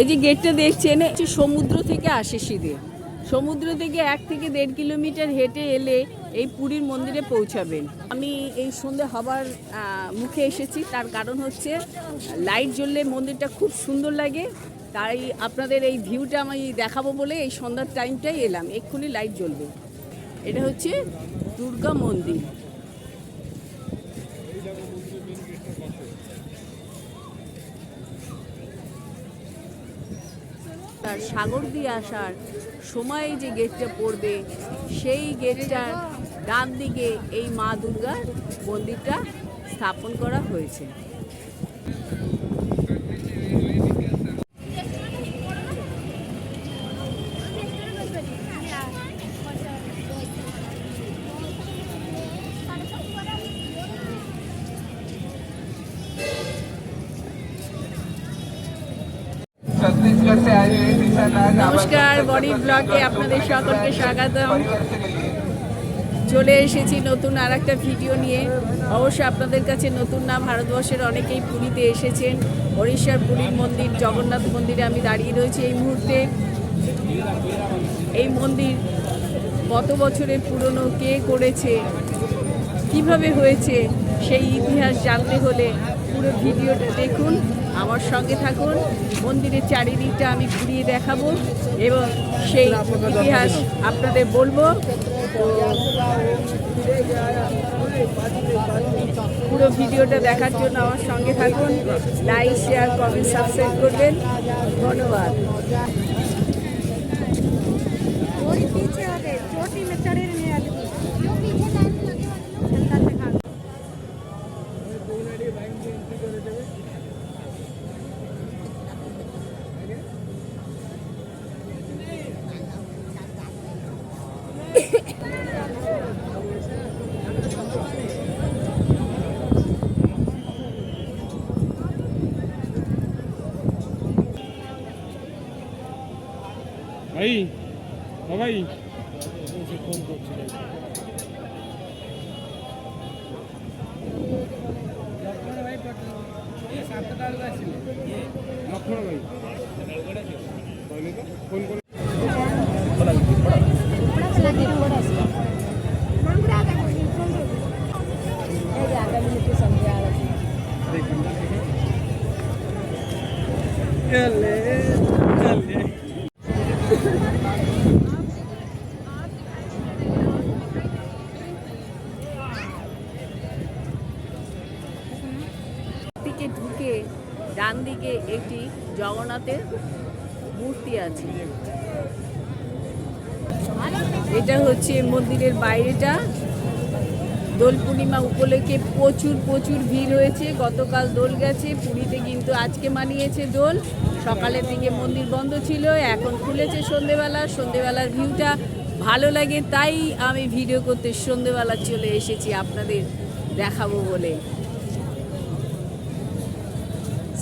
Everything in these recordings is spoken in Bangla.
এই যে গেটটা দেখছেন, হচ্ছে সমুদ্র থেকে আসে সিধে সমুদ্র থেকে এক থেকে দেড় কিলোমিটার হেঁটে এলে এই পুরীর মন্দিরে পৌঁছাবেন। আমি এই সন্ধে হবার মুখে এসেছি। তার কারণ হচ্ছে, লাইট জ্বললে মন্দিরটা খুব সুন্দর লাগে। তাই আপনাদের এই ভিউটা আমি দেখাবো বলে এই সন্ধ্যার টাইমটাই এলাম। এক্ষুনি লাইট জ্বলবে। এটা হচ্ছে দুর্গা মন্দির। তার সাগর দিয়ে আসার সময় যে গেটটা পড়বে, সেই গেটটার ডান দিকে এই মা দুর্গার মন্দিরটা স্থাপন করা হয়েছে। নমস্কার বডি ব্লগে আপনাদের সকলকে স্বাগতম। চলে এসেছি নতুন আর একটা ভিডিও নিয়ে। অবশ্য আপনাদের কাছে নতুন না, ভারতবর্ষের অনেকেই পুরীতে এসেছেন। ওড়িশার পুরীর মন্দির, জগন্নাথ মন্দিরে আমি দাঁড়িয়ে রয়েছি এই মুহূর্তে। এই মন্দির কত বছরের পুরনো, কে করেছে, কীভাবে হয়েছে, সেই ইতিহাস জানতে হলে পুরো ভিডিওটা দেখুন। আমার সঙ্গে থাকুন। মন্দিরের চারিদিকটা আমি ঘুরিয়ে দেখাবো এবং সেই ইতিহাস আপনাদের বলব। পুরো ভিডিওটা দেখার জন্য আমার সঙ্গে থাকুন। লাইক, শেয়ার কমেন্ট সাবস্ক্রাইব করবেন। ধন্যবাদ। ভাই লক্ষ্মণ ভাই জগন্নাথের মূর্তি আছে। এটা হচ্ছে মন্দিরের বাইরেটা। দোল পূর্ণিমা উপলক্ষে প্রচুর প্রচুর ভিড় হয়েছে। গতকাল দোল গেছে, পুরীতে কিন্তু আজকে মানিয়েছে দোল। সকালের দিকে মন্দির বন্ধ ছিল, এখন খুলেছে সন্ধেবেলা। সন্ধেবেলার ভিউটা ভালো লাগে, তাই আমি ভিডিও করতে সন্ধেবেলা চলে এসেছি আপনাদের দেখাবো বলে।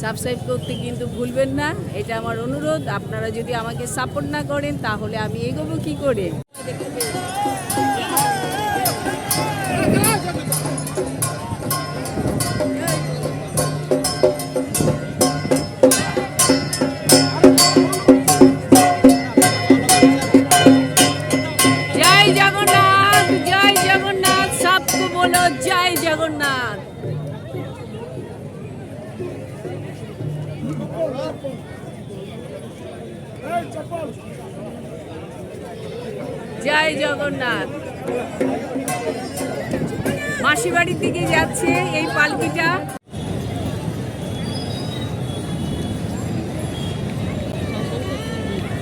সাবস্ক্রাইব করতে কিন্তু ভুলবেন না। এটা আমার অনুরোধ। আপনারা যদি আমাকে সাপোর্ট না করেন, তাহলে আমি এগোবো কী করে?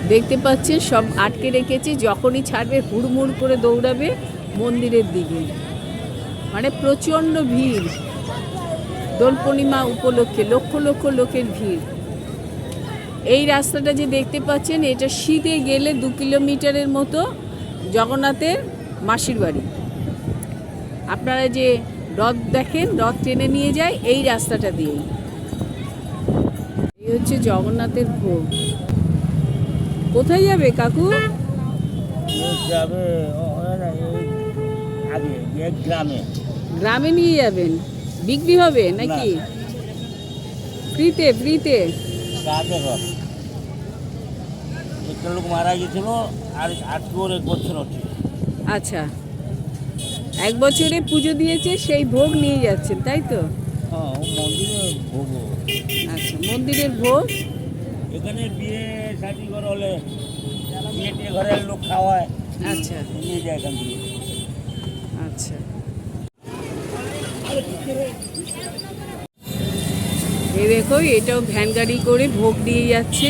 দেখতে পাচ্ছেন, সব আটকে রেখেছে, যখনই ছাড়বে, হুড়মুড় করে দৌড়াবে মন্দিরের দিকে। মানে প্রচণ্ড ভিড়। দোল পূর্ণিমা উপলক্ষে, লক্ষ লক্ষ লোকের ভিড়। এই রাস্তাটা যে দেখতে পাচ্ছেন, এটা শীতে গেলে দু কিলোমিটারের মতো জগন্নাথের মাসির বাড়ি। আপনারা যে রথ দেখেন, রথ টেনে নিয়ে যায় এই রাস্তাটা দিয়েই। এই হচ্ছে জগন্নাথের ভোগ। কোথায় যাবে কাকু? যাবে গ্রামে। গ্রামে নিয়ে যাবেন? বিক্রি হবে নাকি? ফ্রিতে ফ্রিতে? একটা লোক মারা গেছিল আর ওর এক বছর আচ্ছা। এক বছরে পুজো দিয়েছে সেই ভোগ নিয়ে যাচ্ছেন তাই তো? হ্যাঁ ও মন্দিরে ভোগ। আচ্ছা মন্দিরের ভোগ? এখানে বিয়ে শাদি ঘর হলে বিয়ে টিয়ে ঘরের লোক খাওয়ায়। আচ্ছা। নিয়ে যায় এখান থেকে। আচ্ছা। এই দেখো এটাও ভ্যান গাড়ি করে ভোগ দিয়ে যাচ্ছে।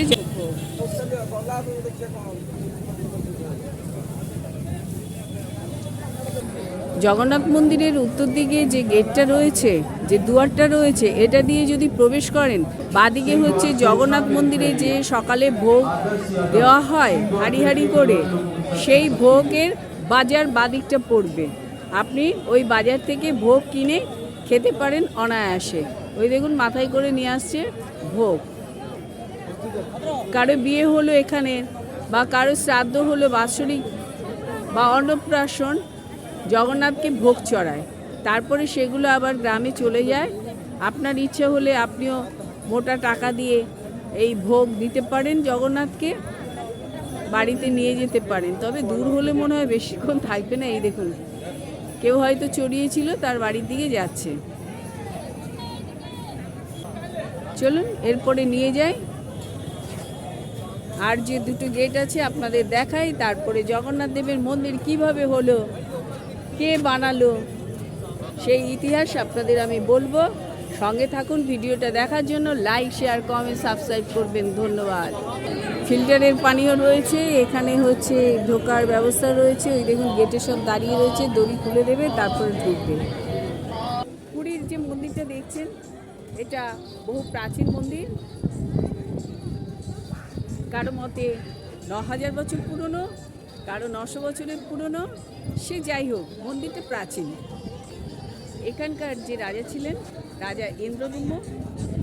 জগন্নাথ মন্দিরের উত্তর দিকে যে গেটটা রয়েছে, যে দুয়ারটা রয়েছে, এটা দিয়ে যদি প্রবেশ করেন, বাদিকে হচ্ছে জগন্নাথ মন্দিরে যে সকালে ভোগ দেওয়া হয় হাঁড়ি হাঁড়ি করে, সেই ভোগের বাজার বাদিকটা পড়বে। আপনি ওই বাজার থেকে ভোগ কিনে খেতে পারেন অনায়াসে। ওই দেখুন মাথায় করে নিয়ে আসছে ভোগ। কারও বিয়ে হলো এখানে, বা কারও শ্রাদ্ধ হলো বাৎসরিক বা অন্নপ্রাশন জগন্নাথকে ভোগ চড়ায়। তারপরে সেগুলো আবার গ্রামে চলে যায়। আপনার ইচ্ছে হলে আপনিও মোটা টাকা দিয়ে এই ভোগ দিতে পারেন জগন্নাথকে, বাড়িতে নিয়ে যেতে পারেন। তবে দূর হলে মনে হয় বেশিক্ষণ থাকবে না, এই দেখুন। কেউ হয়তো চড়িয়েছিল, তার বাড়ির দিকে যাচ্ছে। চলুন, এরপরে নিয়ে যাই। আর যে দুটো গেট আছে, আপনাদের দেখাই। তারপরে জগন্নাথ দেবের মন্দির কীভাবে হলো কে বানালো? সেই ইতিহাস আপনাদের আমি বলব। সঙ্গে থাকুন, ভিডিওটা দেখার জন্য লাইক, শেয়ার, কমেন্ট, সাবস্ক্রাইব করবেন। ধন্যবাদ। ফিল্টারের পানিও রয়েছে, এখানে হচ্ছে ঢোকার ব্যবস্থা রয়েছে। ওই দেখুন গেটে সব দাঁড়িয়ে রয়েছে, দড়ি খুলে দেবে, তারপরে ঢুকবে। পুরীর যে মন্দিরটা দেখছেন, এটা বহু প্রাচীন মন্দির। কারও মতে ন হাজার বছর পুরনো কারও নশো বছরের পুরনো, সে যাই হোক, মন্দিরটা প্রাচীন। এখানকার যে রাজা ছিলেন, রাজা ইন্দ্রদুম্ন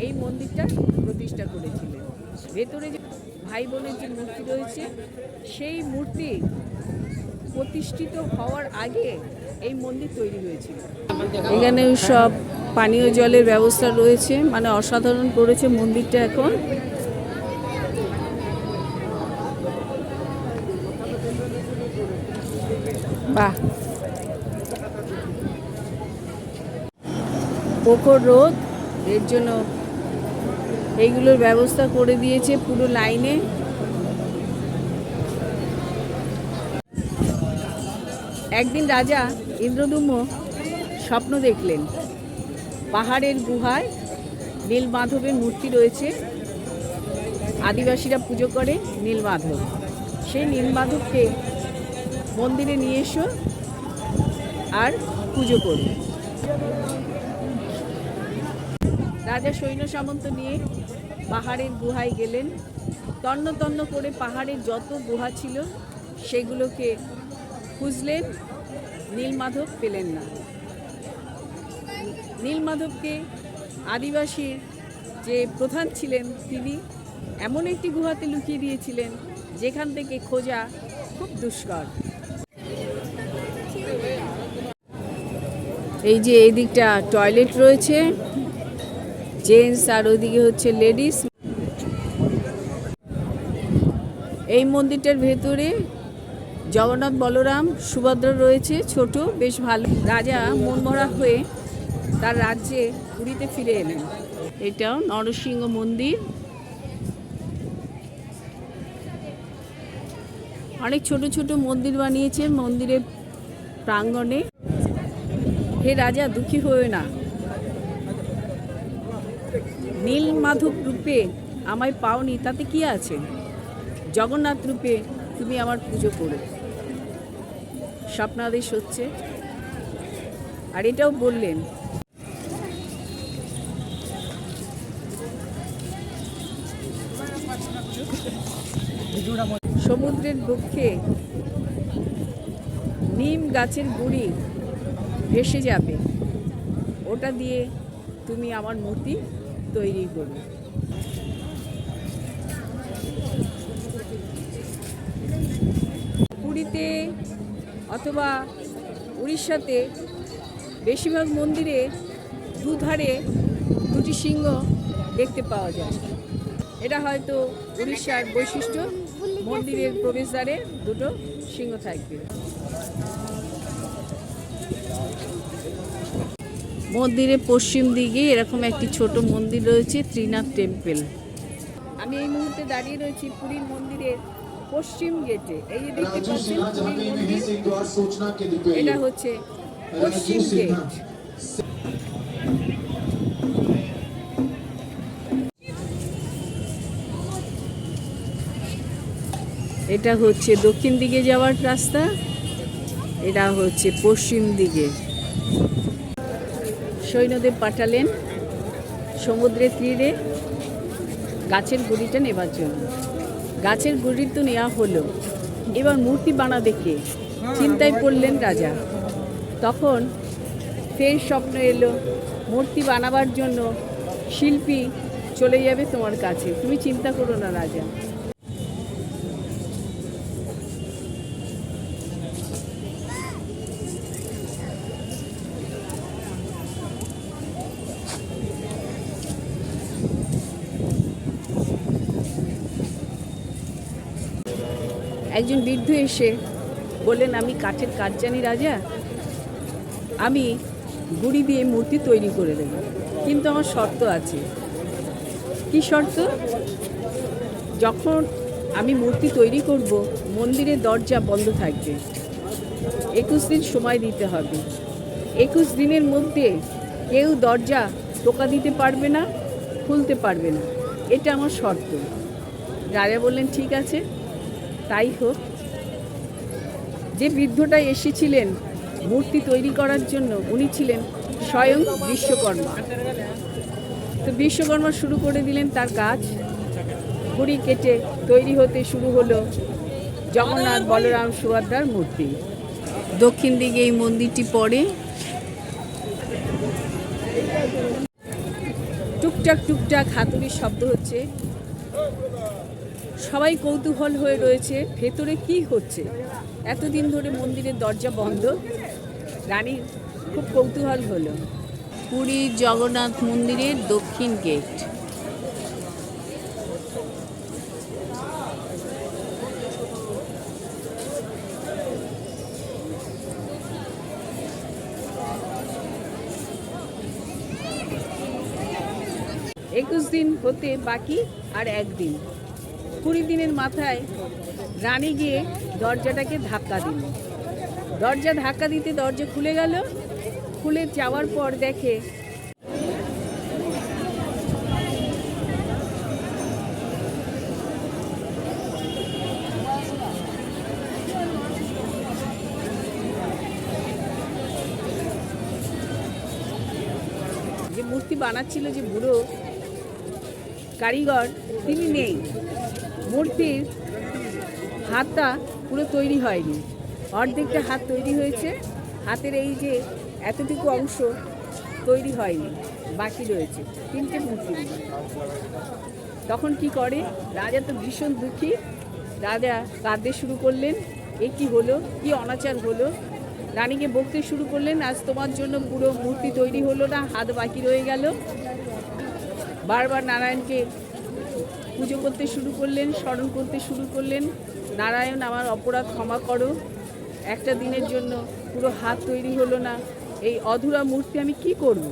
এই মন্দিরটা প্রতিষ্ঠা করেছিলেন। ভেতরে যে ভাই বোনের যে মূর্তি রয়েছে, সেই মূর্তি প্রতিষ্ঠিত হওয়ার আগে এই মন্দির তৈরি হয়েছিল। এখানে সব পানীয় জলের ব্যবস্থা রয়েছে মানে অসাধারণ করেছে মন্দিরটা এখন। বাহ প্রখর রোদ এর জন্য এইগুলোর ব্যবস্থা করে দিয়েছে পুরো লাইনে। একদিন রাজা ইন্দ্রদুম্ন স্বপ্ন দেখলেন। পাহাড়ের গুহায় নীলমাধবের মূর্তি রয়েছে। আদিবাসীরা পুজো করে নীলমাধব। সেই নীলমাধবকে মন্দিরে নিয়ে এসো আর পুজো করবে রাজা সৈন্য সামন্ত নিয়ে পাহাড়ের গুহায় গেলেন। তন্ন তন্ন করে পাহাড়ের যত গুহা ছিল, সেগুলোকে খুঁজলেন নীলমাধব পেলেন না। নীলমাধবকে আদিবাসীর যে প্রধান ছিলেন তিনি, এমন একটি গুহাতে লুকিয়ে দিয়েছিলেন, যেখান থেকে খোঁজা খুব দুষ্কর। এই যে এই দিকটা টয়লেট রয়েছে জেন্টস আর ওইদিকে হচ্ছে লেডিস এই মন্দিরটার ভেতরে জগন্নাথ বলরাম, সুভদ্রা রয়েছে ছোট, বেশ ভালো। রাজা মনমরা হয়ে তার রাজ্যে পুরীতে ফিরে এলেন। এটাও নরসিংহ মন্দির। অনেক ছোট ছোট মন্দির বানিয়েছে মন্দিরের প্রাঙ্গণে। হে রাজা, দুঃখী হয়ে না। নীল মাধব রূপে আমায় পাওনি, তাতে কি আছে? জগন্নাথ রূপে তুমি আমার পুজো করো। স্বপ্নাদেশ হচ্ছে। আর এটাও বললেন, সমুদ্রের বুকে নিম গাছের গুড়ি ভেসে যাবে, ওটা দিয়ে তুমি আমার মূর্তি তৈরি করবে। পুরীতে অথবা উড়িষ্যাতে বেশিরভাগ মন্দিরে দুধারে দুটি সিংহ দেখতে পাওয়া যায়। এটা হয়তো উড়িষ্যার বৈশিষ্ট্য, মন্দিরের প্রবেশদ্বারে দুটো সিংহ থাকবে। মন্দিরের পশ্চিম দিকে এরকম একটি ছোট মন্দির রয়েছে ত্রিনাথ টেম্পল। আমি এই মুহূর্তে দাঁড়িয়ে রয়েছি পুরীর মন্দিরের পশ্চিম গেটে। এই যে দেখতে পাচ্ছেন এটা হচ্ছে পশ্চিম গেট। এটা হচ্ছে দক্ষিণ দিকে যাওয়ার রাস্তা এটা হচ্ছে পশ্চিম দিকে। সৈন্যদেব পাঠালেন সমুদ্রের তীরে গাছের গুড়িটা নেবার জন্য। গাছের গুড়ি তো নেওয়া হলো। এবার মূর্তি বানা দেখে চিন্তায় পড়লেন রাজা। তখন ফের স্বপ্ন এলো, মূর্তি বানাবার জন্য শিল্পী চলে যাবে তোমার কাছে। তুমি চিন্তা করো না রাজা। একজন বৃদ্ধ এসে বললেন, আমি কাঠের কাজ জানি রাজা। আমি গুড়ি দিয়ে মূর্তি তৈরি করে দেব। কিন্তু আমার শর্ত আছে। কি শর্ত? যখন আমি মূর্তি তৈরি করব, মন্দিরের দরজা বন্ধ থাকবে। একুশ দিন সময় দিতে হবে। একুশ দিনের মধ্যে কেউ দরজা টোকা দিতে পারবে না, খুলতে পারবে না। এটা আমার শর্ত। রাজা বললেন, ঠিক আছে। তাই হোক যে বৃদ্ধটা এসেছিলেন মূর্তি তৈরি করার জন্য উনি ছিলেন স্বয়ং বিশ্বকর্মা। তো বিশ্বকর্মা শুরু করে দিলেন তার কাজ। ঘুড়ি কেটে তৈরি হতে শুরু হলো জগন্নাথ বলরাম সুভদ্রার মূর্তি। দক্ষিণ দিকে এই মন্দিরটি পড়ে। টুকটাক টুকটাক হাতুড়ির শব্দ হচ্ছে। সবাই কৌতূহল হয়ে রয়েছে ভেতরে কি হচ্ছে? এতদিন ধরে মন্দিরের দরজা বন্ধ। রানীর খুব কৌতূহল হলো। পুরী জগন্নাথ মন্দিরের দক্ষিণ গেট। একুশ দিন হতে বাকি আর একদিন। কুড়ি দিনের মাথায় রানী গিয়ে দরজাটাকে ধাক্কা দিল। দরজা ধাক্কা দিতে দরজা খুলে গেল। খুলে যাওয়ার পর দেখে যে মূর্তি বানাচ্ছিল যে বুড়ো কারিগর, তিনি নেই। মূর্তির হাতটা পুরো তৈরি হয়নি। অর্ধেকটা হাত তৈরি হয়েছে। হাতের এই যে এতটুকু অংশ তৈরি হয়নি, বাকি রয়েছে। তিনটে মূর্তি। তখন কি করে? রাজা তো ভীষণ দুঃখী। রাজা কাঁদতে শুরু করলেন, এ কী হলো? কি অনাচার হলো? রানীকে বকতে শুরু করলেন, আজ তোমার জন্য পুরো মূর্তি তৈরি হলো না, হাত বাকি রয়ে গেল। বারবার নারায়ণকে পুজো করতে শুরু করলেন, স্মরণ করতে শুরু করলেন। নারায়ণ, আমার অপরাধ ক্ষমা করো। একটা দিনের জন্য পুরো হাত তৈরি হলো না। এই অধুরা মূর্তি আমি কি করব?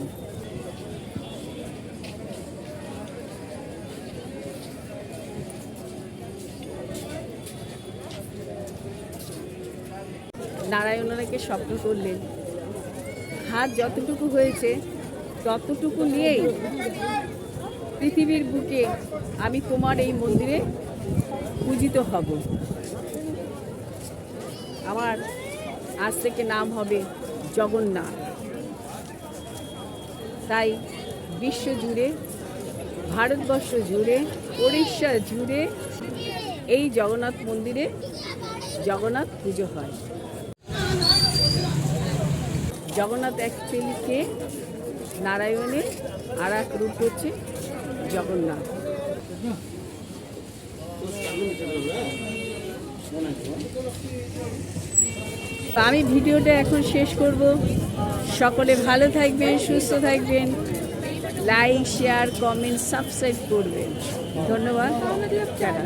নারায়ণ ওনাকে স্বপ্ন করলেন। হাত যতটুকু হয়েছে, ততটুকু নিয়েই পৃথিবীর বুকে আমি তোমার এই মন্দিরে পূজিত হব। আমার আজ থেকে নাম হবে জগন্নাথ। তাই বিশ্ব জুড়ে, ভারতবর্ষ জুড়ে উড়িষ্যা জুড়ে এই জগন্নাথ মন্দিরে জগন্নাথ পুজো হয়। জগন্নাথ অ্যাকচুয়ালিকে নারায়ণের আর এক রূপ হচ্ছে জগন্নাথ। আমি ভিডিওটা এখন শেষ করব। সকলে ভালো থাকবেন, সুস্থ থাকবেন। লাইক, শেয়ার, কমেন্ট, সাবস্ক্রাইব করবেন। ধন্যবাদ। টাটা।